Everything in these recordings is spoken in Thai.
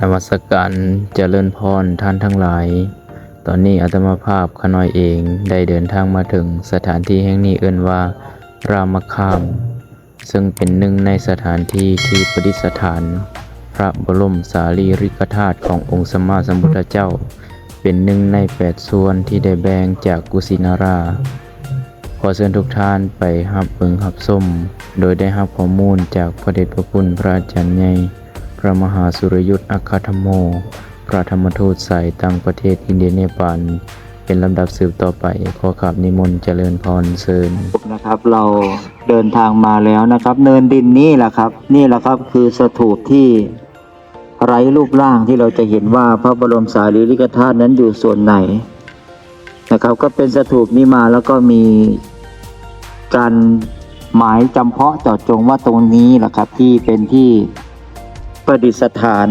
นมัสการเจริญพรท่านทั้งหลาย ตอนนี้อาตมาภาพขน้อยเองได้เดินทางมาถึงสถานที่แห่งนี้เอื่นว่า รามคาม ซึ่งเป็นหนึ่งในสถานที่ที่ประดิษฐาน พระบรมสารีริกธาตุขององค์สมมาสัมพุทธเจ้า เป็นหนึ่งในแปดส่วนที่ได้แบ่งจากกุสินาราขอเชิญทุกท่านไปหับเบิงหับส้ม โดยได้หับข้อมูลจากพระเดชพระคุณพระอาจารย์ใหญ่ ระมหาสุรยุทธ์อัคคธรรมโม พระธรรมทูตสายต่างประเทศอินเดียเนปาลเป็นลำดับสืบต่อไปขอขับนิมนต์เจริญพรเชิญนะครับเราเดินทางมาแล้วนะครับ เนินดินนี่แหละครับ นี่แหละครับคือสถูปที่ไร้รูปร่างที่เราจะเห็นว่าพระบรมสารีริกธาตุนั้นอยู่ส่วนไหนนะครับ ก็เป็นสถูปนี้มาแล้วก็มีการหมายจำเพาะเจาะจงว่าตรงนี้แหละครับที่เป็นที่ ประดิษฐาน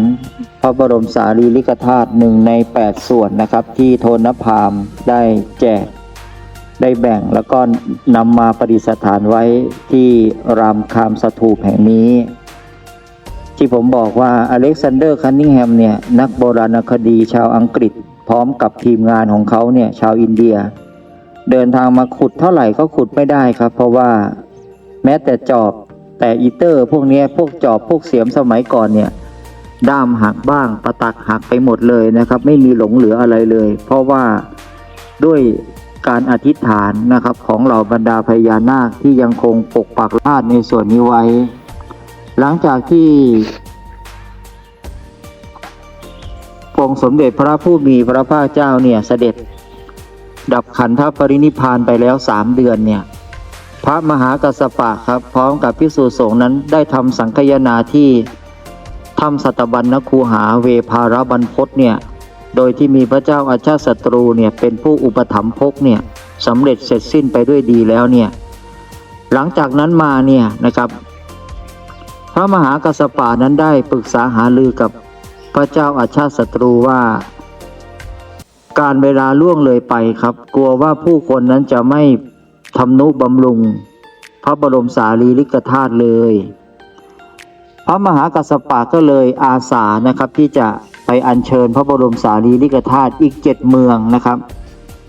พระบรมสารีริกธาตุหนึ่งในแปดส่วนนะครับ ที่โทนพามได้แจก ได้แบ่งแล้วก็นำมาประดิษฐานไว้ที่รามคามสถูปแห่งนี้ ที่ผมบอกว่าอเล็กซานเดอร์คันนิงแฮมเนี่ย นักโบราณคดีชาวอังกฤษ พร้อมกับทีมงานของเขาเนี่ย ชาวอินเดีย เดินทางมาขุดเท่าไหร่ก็ขุดไม่ได้ครับ เพราะว่าแม้แต่จอบ แต่อีเตอร์พวกนี้พวกจอบพวกเสียมสมัยก่อนเนี่ยด้ามหักบ้างประตักหักไปหมดเลยนะครับ ไม่มีหลงเหลืออะไรเลย เพราะว่าด้วยการอธิษฐานนะครับของเหล่าบรรดาพญานาคที่ยังคงปกปักราชในส่วนนี้ไว้ หลังจากที่องค์สมเด็จพระผู้มีพระภาคเจ้าเนี่ยเสด็จ ดับขันธปรินิพานไปแล้วสามเดือนเนี่ย พระมหากัสปะครับ พร้อมกับพิสูจน์สงฆ์นั้นได้ทำสังคายนาที่ถ้ำสัตบัญนคูหาเวภารบรรพตเนี่ยโดยที่มีพระเจ้าอาชาติศัตรูเนี่ยเป็นผู้อุปถัมภกเนี่ยสำเร็จเสร็จสิ้นไปด้วยดีแล้วเนี่ยหลังจากนั้นมาเนี่ยนะครับ พระมหากัสปะนั้นได้ปรึกษาหารือกับพระเจ้าอาชาติศัตรูว่า การเวลาล่วงเลยไปครับ กลัวว่าผู้คนนั้นจะไม่ ทำนุบำรุง พระบรมสารีริกธาตุเลย พระมหากัสสปะก็เลยอาสานะครับที่จะไปอัญเชิญพระบรมสารีริกธาตุอีกเจ็ดเมืองนะครับ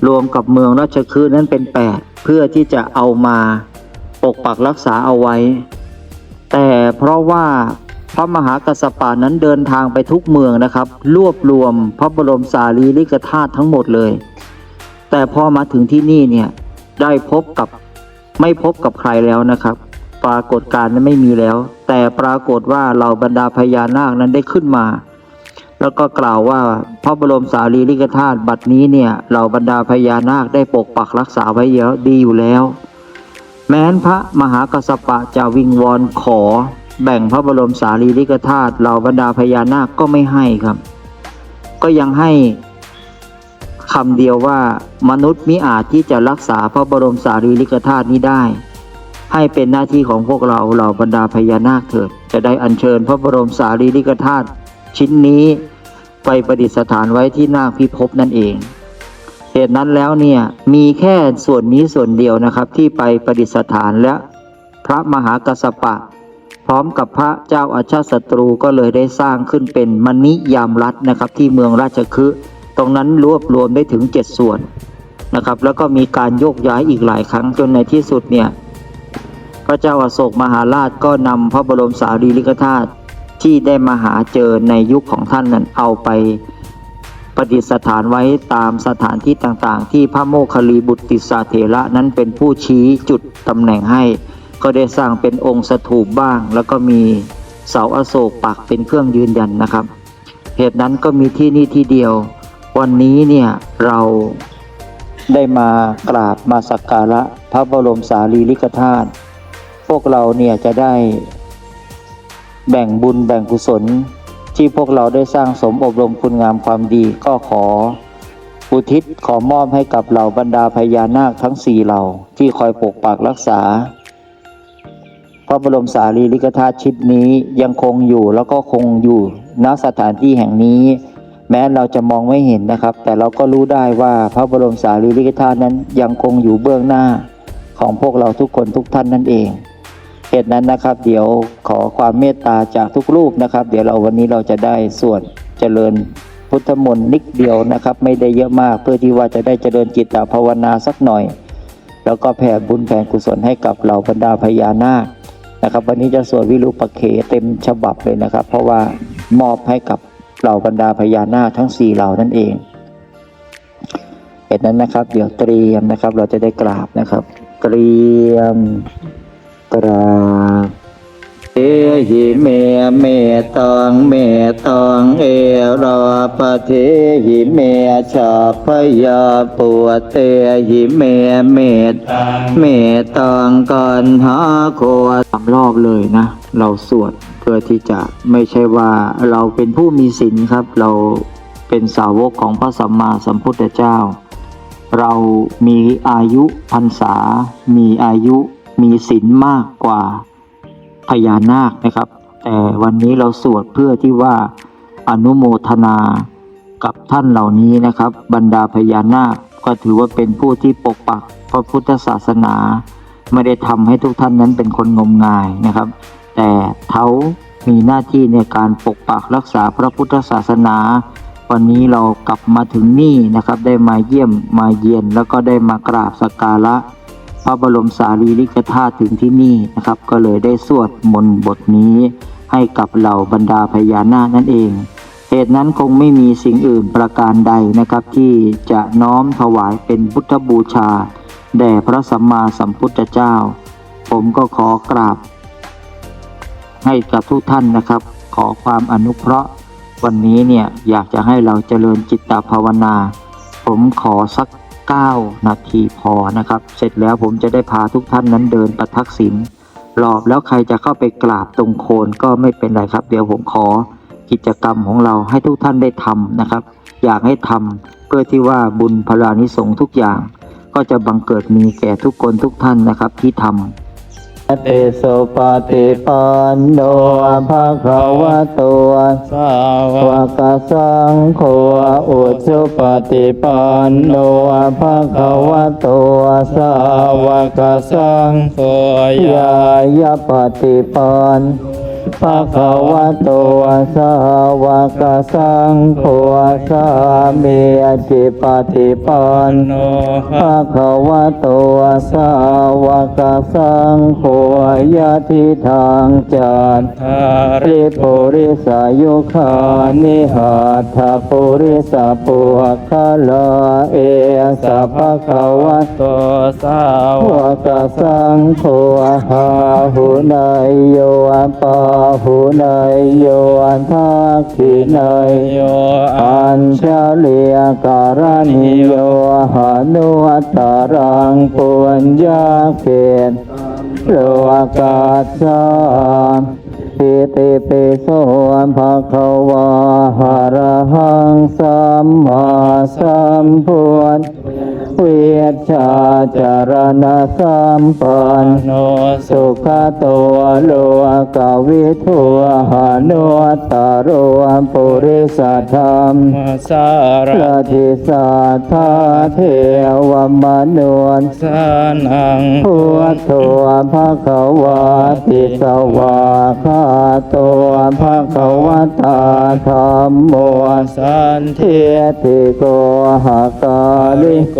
รวมกับเมืองราชคฤห์นั้นเป็นแปดเพื่อที่จะเอามาปกปักรักษาเอาไว้ แต่เพราะว่าพระมหากัสสปะนั้นเดินทางไปทุกเมืองนะครับ รวบรวมพระบรมสารีริกธาตุทั้งหมดเลย แต่พอมาถึงที่นี่เนี่ย ได้พบกับไม่พบกับใครแล้วนะครับ ปรากฏการณ์นั้นไม่มีแล้ว แต่ปรากฏว่าเหล่าบรรดาพญานาคนั้นได้ขึ้นมา แล้วก็กล่าวว่าพระบรมสารีริกธาตุบัดนี้เนี่ยเหล่าบรรดาพญานาคได้ปกปักรักษาไว้เยอะดีอยู่แล้ว แม้นพระมหากัสปะจะวิงวอนขอ แบ่งพระบรมสารีริกธาตุเหล่าบรรดาพญานาคก็ไม่ให้ครับ ก็ยังให้ คำเดียวว่ามนุษย์มิอาจที่จะรักษาพระบรมสารีริกธาตุนี้ได้ ให้เป็นหน้าที่ของพวกเราเหล่าบรรดาพญานาคเถิด จะได้อัญเชิญพระบรมสารีริกธาตุชิ้นนี้ไปประดิษฐานไว้ที่นาคพิภพนั่นเองเหตุนั้นแล้วเนี่ยมีแค่ส่วนนี้ส่วนเดียวนะครับที่ไปประดิษฐานและพระมหากัสปะ พร้อมกับพระเจ้าอาชาศัตรูก็เลยได้สร้างขึ้นเป็นมณิยามรัฐนะครับที่เมืองราชคฤห์ ตรงนั้นรวบรวมได้ถึงเจ็ดส่วนนะครับ แล้วก็มีการโยกย้ายอีกหลายครั้งจนในที่สุดเนี่ยพระเจ้าอาโศกมหาราชก็นำพระบรมสารีริกธาตุที่ได้มาหาเจอในยุคของท่านนั้นเอาไปประดิษฐานไว้ตามสถานที่ต่างๆ ที่พระโมคคัลลีบุตรติสาเถระนั้นเป็นผู้ชี้จุดตำแหน่งให้ ก็ได้สร้างเป็นองค์สถูปบ้าง แล้วก็มีเสาอโศกปักเป็นเครื่องยืนยันนะครับ เหตุนั้นก็มีที่นี่ที่เดียว วันนี้เนี่ยเราได้มากราบมาสักการะพระบรมสารีริกธาตุพวกเราเนี่ยจะได้แบ่งบุญแบ่งกุศล ที่พวกเราได้สร้างสมอบรมคุณงามความดีก็ขอ อุทิศขอมอบให้กับเหล่าบรรดาพญานาคทั้งสี่เหล่าที่คอยปกปักรักษา พระบรมสารีริกธาตุชิ้นนี้ยังคงอยู่แล้วก็คงอยู่ณสถานที่แห่งนี้ แม้เราจะมองไม่เห็นนะครับ แต่เราก็รู้ได้ว่าพระบรมสารีริกธาตุนั้นยังคงอยู่เบื้องหน้าของพวกเราทุกคนทุกท่านนั่นเองเหตุนั้นนะครับ เดี๋ยวขอความเมตตาจากทุกรูปนะครับ เดี๋ยวเราวันนี้เราจะได้สวดเจริญพุทธมนต์นิดเดียวนะครับ ไม่ได้เยอะมากเพื่อที่ว่าจะได้เจริญจิตตภาวนาสักหน่อย แล้วก็แผ่บุญแผ่กุศลให้กับเหล่าบรรดาพญานาคนะครับ วันนี้จะสวดวิรุปเขเต็มฉบับเลยนะครับ เพราะว่ามอบให้กับ เหล่าบรรดาพญานาคทั้งสี่เหล่านั่นเองเหตุนั้นนะครับ เดี๋ยวเตรียมนะครับ เราจะได้กราบนะครับ เตรียมกราบเอหิเมเมตังเมตังเอราปะเทหิเมชาพยาปุเตหิเมเมตเมตังกันหาโคสามรอบเลยนะ เราสวดเพื่อที่จะไม่ใช่ว่าเราเป็นผู้มีศีลครับ เราเป็นสาวกของพระสัมมาสัมพุทธเจ้า เรามีอายุพรรษา มีอายุมีศีลมากกว่าพญานาคนะครับ แต่วันนี้เราสวดเพื่อที่ว่าอนุโมทนากับท่านเหล่านี้นะครับ บรรดาพญานาคก็ถือว่าเป็นผู้ที่ปกปักพระพุทธศาสนา ไม่ได้ทำให้ทุกท่านนั้นเป็นคนงมงายนะครับ แต่เขามีหน้าที่ในการปกปักรักษาพระพุทธศาสนา วันนี้เรากลับมาถึงนี่นะครับ ได้มาเยี่ยมมาเยียนแล้วก็ได้มากราบสักการะ พระบรมสารีริกธาตุถึงที่นี่นะครับ ก็เลยได้สวดมนต์บทนี้ ให้กับเหล่าบรรดาพญานาคนั่นเองเหตุนั้นคงไม่มีสิ่งอื่นประการใดนะครับ ที่จะน้อมถวายเป็นพุทธบูชา แด่พระสัมมาสัมพุทธเจ้า ผมก็ขอกราบ ให้กับทุกท่านนะครับ ขอความอนุเคราะห์ วันนี้เนี่ยอยากจะให้เราเจริญจิตตภาวนา ผมขอสัก 9 นาทีพอนะครับ เสร็จแล้วผมจะได้พาทุกท่านนั้นเดินประทักษิณรอบแล้วใครจะเข้าไปกราบตรงโคนก็ไม่เป็นไรครับ เดี๋ยวผมขอกิจกรรมของเราให้ทุกท่านได้ทำนะครับ อยากให้ทำเพื่อที่ว่าบุญพลานิสงทุกอย่าง ก็จะบังเกิดมีแก่ทุกคนทุกท่านนะครับที่ทำ ตโสปฏิปันโนภะคะวะโตสาวกสังโฆอุจุปฏิปันโนภะคะวะโตสาวกสังโฆยายาปฏิปัน ภะคะวะโตสาวกสังโฆสามีจิปฏิปันโนภะคะวะโตสาวกสังโฆยะทิทางจันทาริปุริสายุคานิหาทาปุริสปุคาลาเอสัพพะคะวะโตสาววกสังโฆหาหุนายโยปาหุนายโยทักขินายโยอัญชลียการณิโยหานุวัตารังปุญญาเขตโลกาสาปิติปิโสภะคะวาหาระหังสัมมาสัมพุทธเวชชาจารณะสัมปันโนสุ สุขโตโลกวิทูหานุวัตตาโรปุริสธรรมมาสาพระระทิสาธาเทวมนุษย์สานังพุทโธภะคะวาติสวาคาโตภะคะวตาธรรมโมสันเทติโกหกาลิโก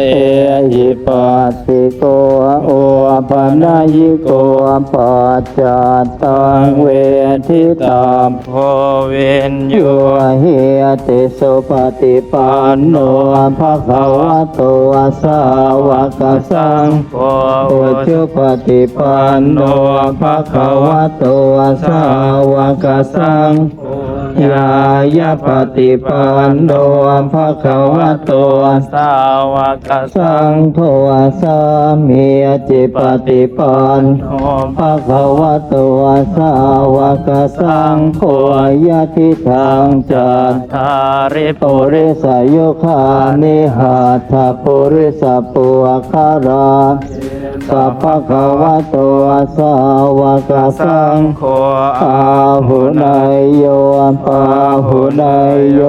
เอเอหิปัสสิโกโอปนายิโกปัจจตังเวทิตามโพเวนโยเหียติสุปฏิปันโนภะคะวะโตสาวกสังโฆโอชุปฏิปันโนภะคะวะโตสาวกสัง ยายาปฏิปันโนภะคะวะโตสาวกสังโฆสามีจิปฏิปันโนภะคะวะโตสาวกสังโฆยะทิทางจันทาริปุริสายุคานิหาทาปุริสปุคารา สัพพะคะวะโตสาวกสัสังโฆอาหุนายโยปาหุนายโย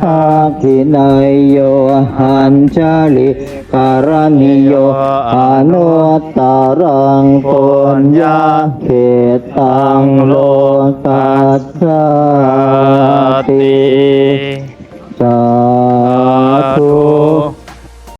ทักขินายโยหันชาลิการณิโยอนุตตรังปุญญาเขตังโลกัสสติสาธุ